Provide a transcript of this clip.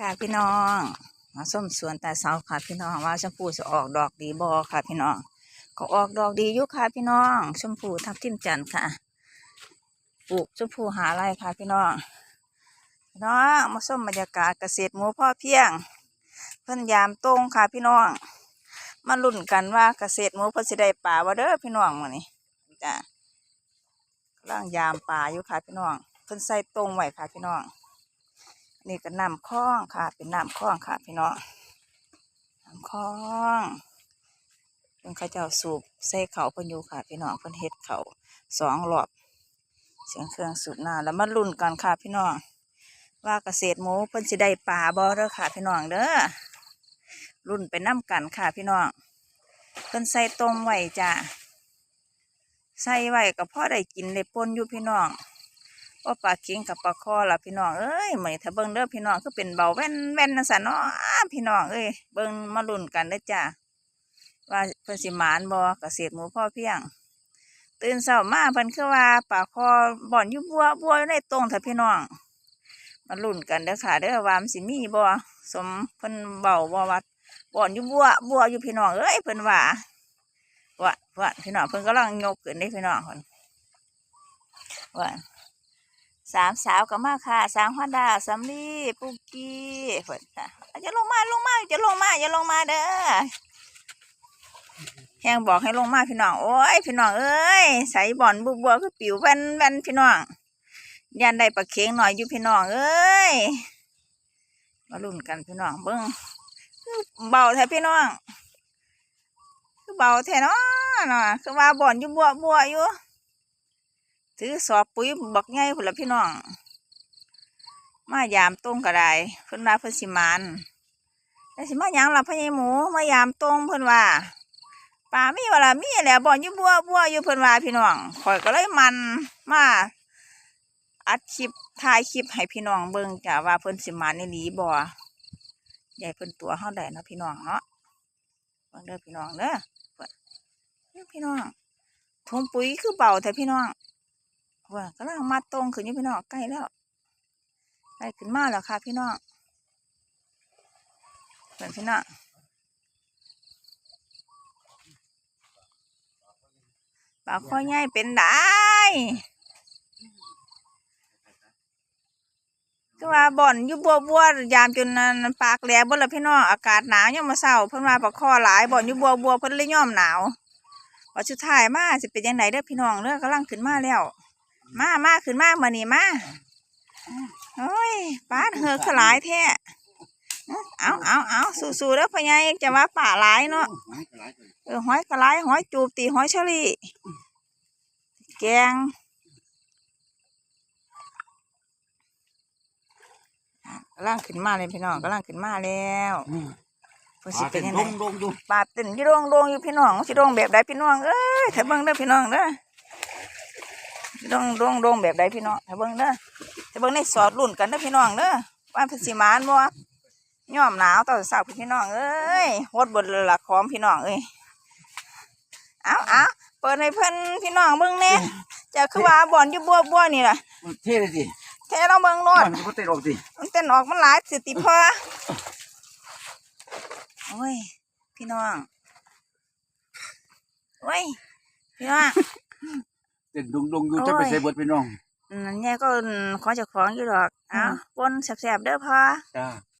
ค่ะพี่น้องมาส้มสวนแต่เสาค่ะพี่น้องว่าชมพูจะออกดอกดีบอค่ะพี่น้อง ก็ออกดอกดียู่ค่ะพี่น้อง ชมพูทับทิมจันทร์ค่ะ ปลูกชมพูหาไรค่ะพี่น้องพี่น้องมาส้มบรรยากาศเกษตรหมูพ่อเพียง เพิ่นยามตรงค่ะพี่น้อง มาลุ้นกันว่าเกษตรหมูเพิ่นสิได้ป่าบ่เด้อพี่น้องมื้อนี้จ้ะกำลังยามป่าอยู่ค่ะพี่น้อง เพิ่นใส่ตรงไว้ค่ะพี่น้อง นี่ก็น้ำคลองค่ะ เป็นน้ำคลองค่ะ พี่น้องน้ำคลองเพิ่นเขาเจ้าสูบใส่เขาเพิ่นอยู่ค่ะ พี่น้องเพิ่นเฮ็ดเขาสองรอบเสียงเครื่องสูบน้ำแล้วมาลุ้นกันค่ะ พี่น้องว่าเกษตรหมูเพิ่นสิได้ป่าบ่เด้อค่ะ พี่น้องเด้อรุ่นไปน้ำกันค่ะ พี่น้องเพิ่นใส่ต้มไว้จ้ะใส่ไว้ก็พอได้กินได้ปนอยู่พี่น้อง ว่าปลาเค็งกับปลาคอล่ะพี่น้องเอ้ยเหมยถ้าเบิ่งเด้อพี่น้องก็เป็นเบาแว่นแว่นน่ะสันเนาะพี่น้องเอ้ยเบิ่งมาลุ้นกันเด้จ้าว่าเพิ่นสิหมานบ่เกษตรหมูพ่อเพียง ตื่นเช้ามาเพิ่นคือว่าปลาคอบ่อนอยู่บัวบัวอยู่ในตรงเถอะพี่น้องมาลุ้นกันเด้อค่ะเด้อว่ามันสิมีบ่สมเพิ่นเบาบ่ว่าบ่อนอยู่บัวบัวอยู่พี่น้องเอ้ยเพิ่นว่าว่าว่าพี่น้องเพิ่นกำลังยกขึ้นเด้พี่น้องเพิ่นว่า สามสาวก็มาค่ะ สามพันดาสำลีปุกกี้เพิ่นค่ะอย่าลงมาลงมาอย่าลงมาอย่าลงมาเด้อแหงบอกให้ลงมาพี่น้อง โอ้ยพี่น้องเอ้ยใส่บ่อนบุกบัวคือปิวแว่นแว่นพี่น้องยันได้ปลาเค็งหน่อยอยู่พี่น้องเอ้ยมาลุ้นกันพี่น้องเบิ้งเบาแท้พี่น้องคือเบาแท้เนาะเนาะคือว่าบ่อนอยู่บัวบัวอยู่ ถือสอบปุ๋ยบักไงพุ่นละพี่น้อง มายามตรงก็ได้เพิ่นว่าเพิ่นสิมานแต่สิมาหยังล่ะพ่อใหญ่หมูมายามตรงเพิ่นว่าป่ามีว่าละมีแหละบ่อยู่บัวบัวอยู่เพิ่นว่าพี่น้องข่อยก็เลยมันมาอัดคลิปถ่ายคลิปให้พี่น้องเบิ่งจ้ะว่าเพิ่นสิมานในหลีบ่ใหญ่เพิ่นตัวเฮาได้เนาะพี่น้องเนาะเบิ่งเด้อพี่น้องเด้อเพิ่นพี่น้องถุงปุ๋ยคือเบาแต่พี่น้อง ว่ากำลังมาตรงขึ้นอยู่พี่น้องใกล้แล้วใกล้ขึ้นมาแล้วค่ะ พี่น้องเหมือนพี่น้องปลาข้อใหญ่เป็นได้ก็ว่าบ่อนอยู่บัวบัวยามจนนั้นปากแหลบเบ่ละพี่น้องอากาศหนาวยังมาเศร้าเพิ่นว่าปลาข้อหลายบ่อนอยู่บัวบัวเพิ่นเลยย่อมหนาวว่าสุดท้ายมาสิเป็นยังไงเด้อพี่น้องเด้อกำลังขึ้นมาแล้ว มามาขึ้นมามานี่มาโอ้ยป้าดเหอะขลายแท้เอาเอาเอาสู้ๆแล้วพะยายจะว่าป่าหลายเนาะเออหอยกระไรหอยจูบตีหอยเชอรี่แกงอะกำลังขึ้นมาเลยพี่น้องกำลังขึ้นมาแล้วเพิ่นสิเป็นยังไงลงลงดูปลาเต้นอยี่โรงโรงอยู่พี่น้องสิโรงแบบใดพี่น้องเอ้ยถ้าเบิ่งเด้อพี่น้องเด้อ โรงโรงโรงแบบใดพี่น้องถ้าเบิ่งเด้อถ้าเบิ่งในสอดรุ่นกันเด้อพี่น้องเด้อว่าเพิ่นสิมานบ่ย่อมหนาวตอนเช้าพี่น้องเอ้ยโหดบนละของพี่น้องเอ้ยเอาเอาเปิดให้เพิ่นพี่น้องเบิ่งแหน่เจะคือว่าบ่อนอยู่บัวบัวนี่ล่ะมันเท่เลยสิแท้เราเบิ่งโลดมันก็เตะออกสิมันเต้นออกมันหลายสิติพอโอ้ยพี่น้องโอ้ยพี่น้องเต้นดงดงอยู่จะไปใส่เบิดพี่น้องนั่นเนี่ยก็ขอเจ้าของอยู่ดอก เอ้าปนแสบๆเด้อพ่อจ้า